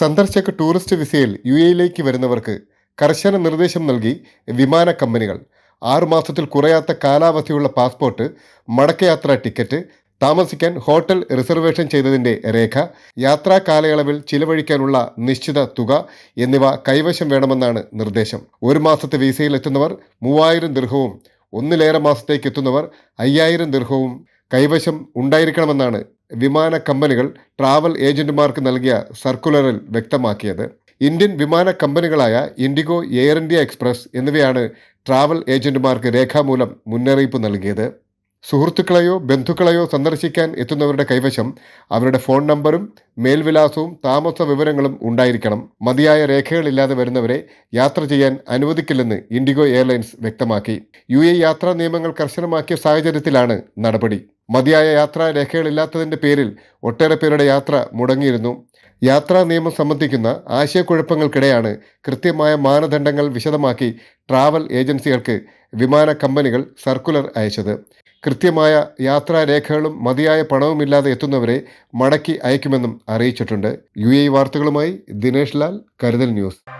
സന്ദർശക ടൂറിസ്റ്റ് വിസയിൽ യു എയിലേക്ക് വരുന്നവർക്ക് കർശന നിർദ്ദേശം നൽകി വിമാന കമ്പനികൾ. ആറുമാസത്തിൽ കുറയാത്ത കാലാവധിയുള്ള പാസ്പോർട്ട് മടക്കയാത്രാ ടിക്കറ്റ് താമസിക്കാൻ ഹോട്ടൽ റിസർവേഷൻ ചെയ്തതിന്റെ രേഖ യാത്രാ കാലയളവിൽ ചിലവഴിക്കാനുള്ള നിശ്ചിത തുക എന്നിവ കൈവശം വേണമെന്നാണ് നിർദ്ദേശം. ഒരു മാസത്തെ വിസയിൽ എത്തുന്നവർ മൂവായിരം ദീർഘവും ഒന്നിലേറെ മാസത്തേക്ക് എത്തുന്നവർ അയ്യായിരം ദീർഘവും കൈവശം ഉണ്ടായിരിക്കണമെന്നാണ് വിമാന കമ്പനികൾ ട്രാവൽ ഏജന്റുമാർക്ക് നൽകിയ സർക്കുലറിൽ വ്യക്തമാക്കിയത്. ഇന്ത്യൻ വിമാന കമ്പനികളായ ഇൻഡിഗോ എയർ ഇന്ത്യ എക്സ്പ്രസ് എന്നിവയാണ് ട്രാവൽ ഏജന്റുമാർക്ക് രേഖാമൂലം മുന്നറിയിപ്പ് നൽകിയത്. സുഹൃത്തുക്കളെയോ ബന്ധുക്കളെയോ സന്ദർശിക്കാൻ എത്തുന്നവരുടെ കൈവശം അവരുടെ ഫോൺ നമ്പറും മേൽവിലാസവും താമസ വിവരങ്ങളും ഉണ്ടായിരിക്കണം. മതിയായ രേഖകളില്ലാതെ വരുന്നവരെ യാത്ര ചെയ്യാൻ അനുവദിക്കില്ലെന്ന് ഇൻഡിഗോ എയർലൈൻസ് വ്യക്തമാക്കി. യു യാത്രാ നിയമങ്ങൾ കർശനമാക്കിയ സാഹചര്യത്തിലാണ് നടപടി. മതിയായ യാത്രാ രേഖകളില്ലാത്തതിന്റെ പേരിൽ ഒട്ടേറെ പേരുടെ യാത്ര മുടങ്ങിയിരുന്നു. യാത്രാ നിയമം സംബന്ധിക്കുന്ന ആശയക്കുഴപ്പങ്ങൾക്കിടെയാണ് കൃത്യമായ മാനദണ്ഡങ്ങൾ വിശദമാക്കി ട്രാവൽ ഏജൻസികൾക്ക് വിമാന കമ്പനികൾ സർക്കുലർ അയച്ചത്. കൃത്യമായ യാത്രാ രേഖകളും മതിയായ പണവുമില്ലാതെ എത്തുന്നവരെ മടക്കി അയക്കുമെന്നും അറിയിച്ചിട്ടുണ്ട്. യു എ വാർത്തകളുമായി ദിനേഷ് ലാൽ കരുതൽ ന്യൂസ്.